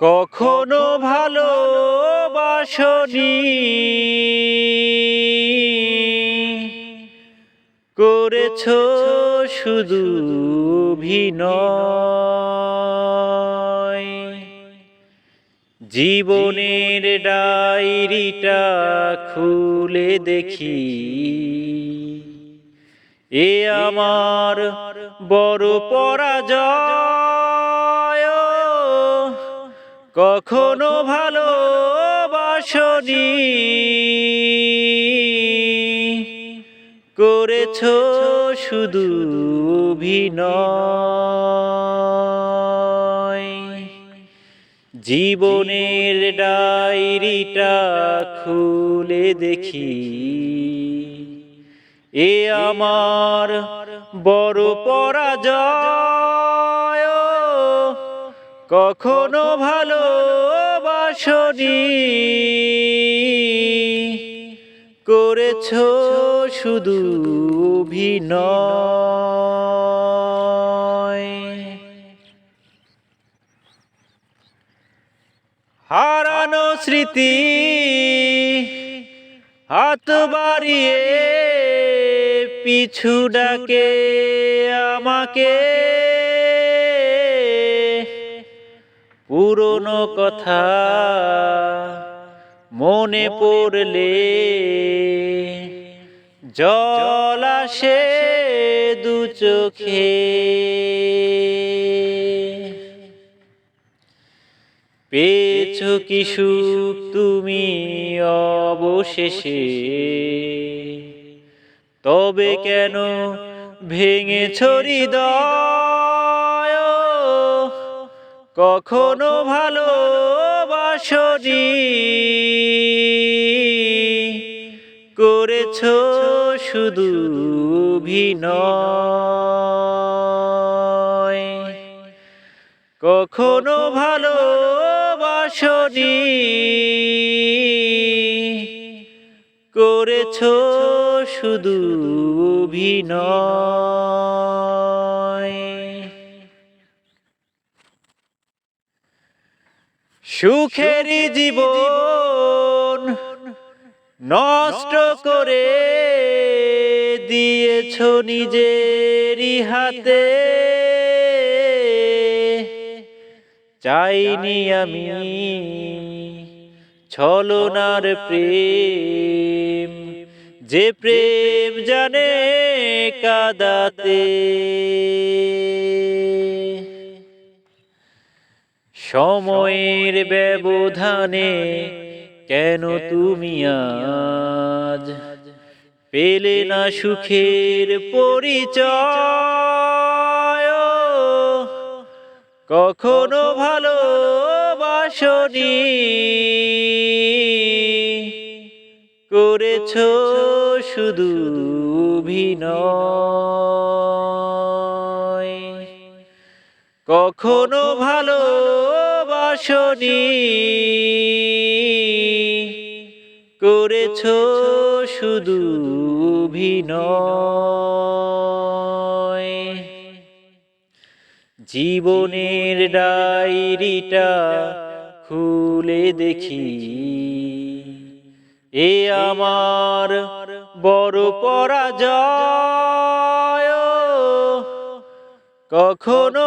কখনো ভালো বাসনি করেছ শুধু অভিনয়। জীবনের ডায়েরিটা খুলে দেখি। এ আমার বড় পরাজয়। কখনো ভালো ভালোবাসনি। করেছ শুধু অভিনয়। জীবনের ডায়েরিটা খুলে দেখি। এ আমার বড় পরাজয়। কখনো ভালোবাসনি। করেছ শুধু অভিনয়। হারানো স্মৃতি হাত বাড়িয়ে পিছু ডাকে আমাকে। পুরনো কথা মনে পড়লে জল আসে দু চোখে। পেয়েছ কি সুখ তুমি অবশেষে? তবে কেন ভেঙে ছড়ি দয় কখনো ভালোবাসনি। করেছ শুধু অভিনয়। কখনো ভালোবাসনি। করেছ শুধু অভিনয়। সুখের জীবন নষ্ট করে দিয়েছ নিজেরই হাতে। চাইনি আমি ছলনার প্রেম। যে প্রেম জানে কাদাতে। সময়ের ব্যবধানে কেন তুমি আজ পেলে না সুখের পরিচয়? কখনো ভালো বাসনি করেছ শুধু অভিনয়। কখনো ভালোবাসনি করেছ শুধু অভিনয়। জীবনের ডায়েরিটা খুলে দেখি। এ আমার বড় পরাজয়। কখনো